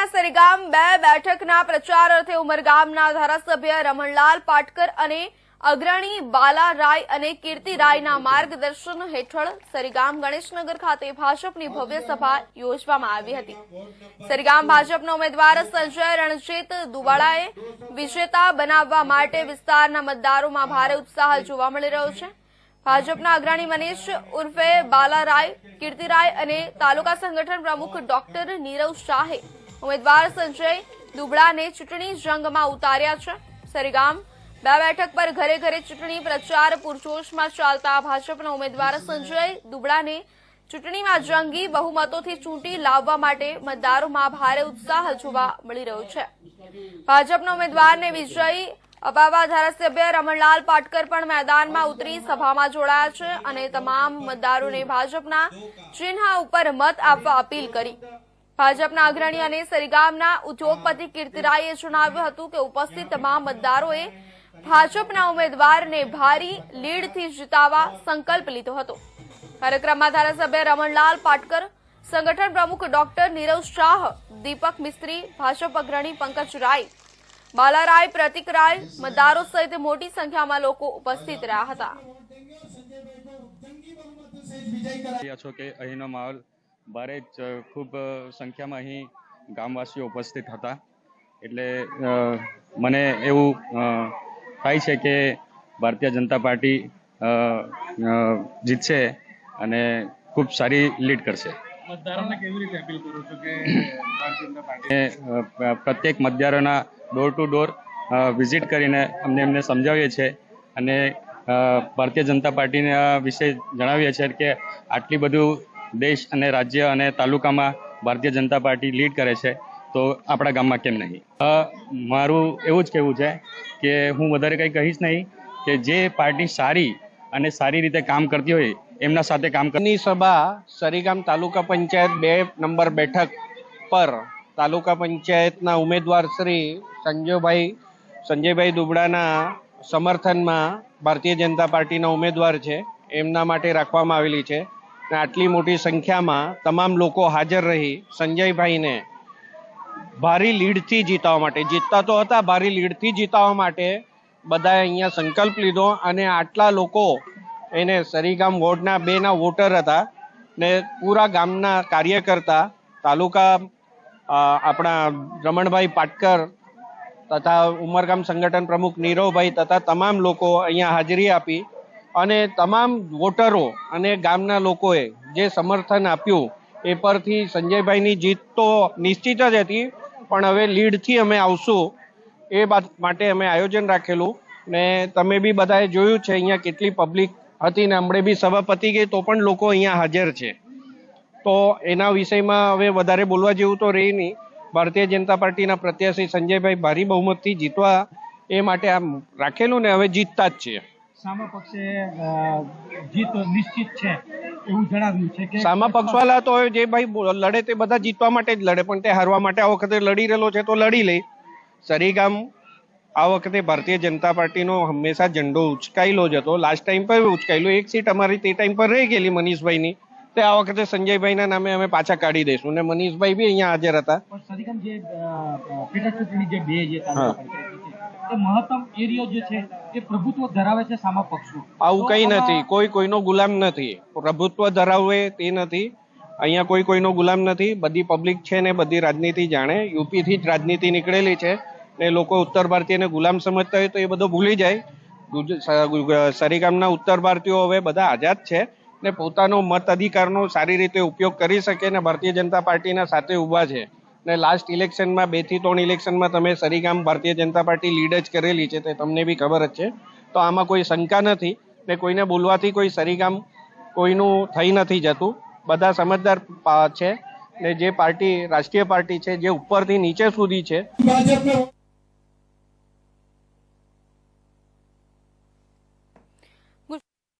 ભાજપના સરીગામ બે બેઠકના પ્રચાર અર્થે ઉમરગામના ધારાસભ્ય રમણલાલ પાટકર અને અગ્રણી બાલા રાય અને કીર્તિ માર્ગદર્શન હેઠળ સરીગામ ગણેશનગર ખાતે ભાજપની ભવ્ય સભા યોજવામાં આવી હતી. સરીગામ ભાજપના ઉમેદવાર સંજય રણજીત દુવાળાએ વિજેતા બનાવવા માટે વિસ્તારના મતદારોમાં ભારે ઉત્સાહ જોવા મળી રહ્યો છે. ભાજપના અગ્રણી મનીષ ઉર્ફે બાલારાય કીર્તિરાય અને તાલુકા સંગઠન પ્રમુખ ડોક્ટર નીરવ શાહે ઉમેદવાર સંજય દુબળાને ચૂંટણી જંગમાં ઉતાર્યા છે. સરીગામ બે બેઠક પર ઘરે ઘરે ચૂંટણી પ્રચાર પૂરજોશમાં ચાલતા ભાજપના ઉમેદવાર સંજય દુબળાને ચૂંટણીમાં જંગી બહુમતોથી ચૂંટી લાવવા માટે મતદારોમાં ભારે ઉત્સાહ જોવા મળી રહ્યો છે. ભાજપના ઉમેદવારને વિજયી અપાવવા ધારાસભ્ય રમણલાલ પાટકર પણ મેદાનમાં ઉતરી સભામાં જોડાયા છે અને તમામ મતદારોને ભાજપના ચિહ્ન ઉપર મત આપવા અપીલ કરી. ભાજપના અગ્રણી અને સરીગામના ઉદ્યોગપતિ કીર્તિરાયે જણાવ્યું હતું કે ઉપસ્થિત તમામ મતદારોએ ભાજપના ઉમેદવારને ભારી લીડથી જીતાવવા સંકલ્પ લીધો હતો. કાર્યક્રમમાં ધારાસભ્ય રમણલાલ પાટકર, સંગઠન પ્રમુખ ડોક્ટર નીરવ શાહ, દીપક મિસ્ત્રી, ભાજપ અગ્રણી પંકજ રાય, બાલારાય, પ્રતિક રાય મતદારો સહિત મોટી સંખ્યામાં લોકો ઉપસ્થિત રહ્યા હતા. છો કે અહીંનો માહોલ ભારે જ ખૂબ સંખ્યામાં અહીં ગામવાસીઓ ઉપસ્થિત હતા. એટલે મને એવું થાય છે કે ભારતીય જનતા પાર્ટી જીતશે અને ખૂબ સારી લીડ કરશે. પ્રત્યેક મતદારોના ડોર ટુ ડોર વિઝિટ કરીને અમને એમને સમજાવીએ છીએ અને ભારતીય જનતા પાર્ટીના વિશે જણાવીએ છીએ કે આટલી બધું દેશ અને રાજ્ય અને તાલુકામાં ભારતીય જનતા પાર્ટી લીડ કરે છે, તો આપણા ગામમાં કેમ નહીં? મારું એવું જ કહેવું છે કે હું વધારે કંઈ કહીશ નહીં કે જે પાર્ટી સારી અને સારી રીતે કામ કરતી હોય, એમના સાથે કામ કરની સભા સરીગામ તાલુકા પંચાયત બે નંબર બેઠક પર તાલુકા પંચાયતના ઉમેદવાર શ્રી સંજયભાઈ સંજયભાઈ દુબડાના સમર્થનમાં ભારતીય જનતા પાર્ટીના ઉમેદવાર છે, એમના માટે રાખવામાં આવેલી છે. આટલી મોટી સંખ્યામાં તમામ લોકો હાજર રહી સંજયભાઈને ભારી લીડથી જીતાવવા માટે. જીતતા તો હતા, ભારી લીડથી જીતાવવા માટે બધાએ અહીંયા સંકલ્પ લીધો અને આટલા લોકો એને સરીગામ વોર્ડના બેના વોટર હતા ને પૂરા ગામના કાર્યકર્તા તાલુકા આપણા રમણભાઈ પાટકર તથા ઉમરગામ સંગઠન પ્રમુખ નીરવભાઈ તથા તમામ લોકો અહીંયા હાજરી આપી અને તમામ વોટરો અને ગામના લોકોએ જે સમર્થન આપ્યું એ પરથી સંજયભાઈની જીત તો નિશ્ચિત જ હતી, પણ હવે લીડથી અમે આવશું એ માટે અમે આયોજન રાખેલું. ને તમે બી બધાએ જોયું છે, અહીંયા કેટલી પબ્લિક હતી ને હમણે બી સભા પતી ગઈ તો પણ લોકો અહીંયા હાજર છે. તો એના વિષયમાં હવે વધારે બોલવા જેવું તો રહી નહીં. ભારતીય જનતા પાર્ટીના પ્રત્યાશી સંજયભાઈ ભારી બહુમતથી જીતવા એ માટે આમ રાખેલું ને હવે જીતતા જ છે સામા પક્ષે જીત નિશ્ચિત છે એવું જણાવ્યું છે કે સામા પક્ષવાળા તો જે ભાઈ લડે તે બધા જીતવા માટે જ લડે પણ તે હારવા માટે આ વખતે લડી રહેલો છે તો લડી લે. સરીગામ આ વખતે ભારતીય જનતા પાર્ટીનો હંમેશા ઝંડો ઉચકાયેલો જ હતો. લાસ્ટ ટાઈમ પર ઉચકાયેલો એક સીટ અમારી તે ટાઈમ પર રહી ગયેલી મનીષભાઈની. તે આ વખતે સંજયભાઈના નામે અમે પાછા કાઢી દઈશું. ને મનીષભાઈ બી અહીંયા હાજર હતા. એ મહત્તમ એરિયો જે છે એ પ્રભુત્વ ધરાવે છે સામા પક્ષનું આવું કઈ નથી. કોઈ કોઈનો ગુલામ નથી. પ્રભુત્વ ધરાવે તે નથી. અહીંયા કોઈ કોઈનો ગુલામ નથી. બધી પબ્લિક છે ને બધી રાજનીતિ જાણે. યુપી થી જ રાજનીતિ નીકળેલી છે ને લોકો ઉત્તર ભારતીયને ગુલામ સમજતા હોય તો એ બધું ભૂલી જાય. સરીગામના ઉત્તર ભારતીયો હવે બધા આઝાદ છે ને પોતાનો મત અધિકારનો સારી રીતે ઉપયોગ કરી શકે ને ભારતીય જનતા પાર્ટીના સાથે ઊભા છે. ને લાસ્ટ ઇલેક્શનમાં બેથી ત્રણ ઇલેક્શનમાં તમે સરીગામ ભારતીય જનતા પાર્ટી લીડ જ કરેલી છે તે તમને બી ખબર જ છે. તો આમાં કોઈ શંકા નથી ને કોઈને બોલવાથી કોઈ સરીગામ કોઈનું થઈ નથી જતું. બધા સમજદાર છે ને જે પાર્ટી, રાષ્ટ્રીય પાર્ટી છે જે ઉપરથી નીચે સુધી છે.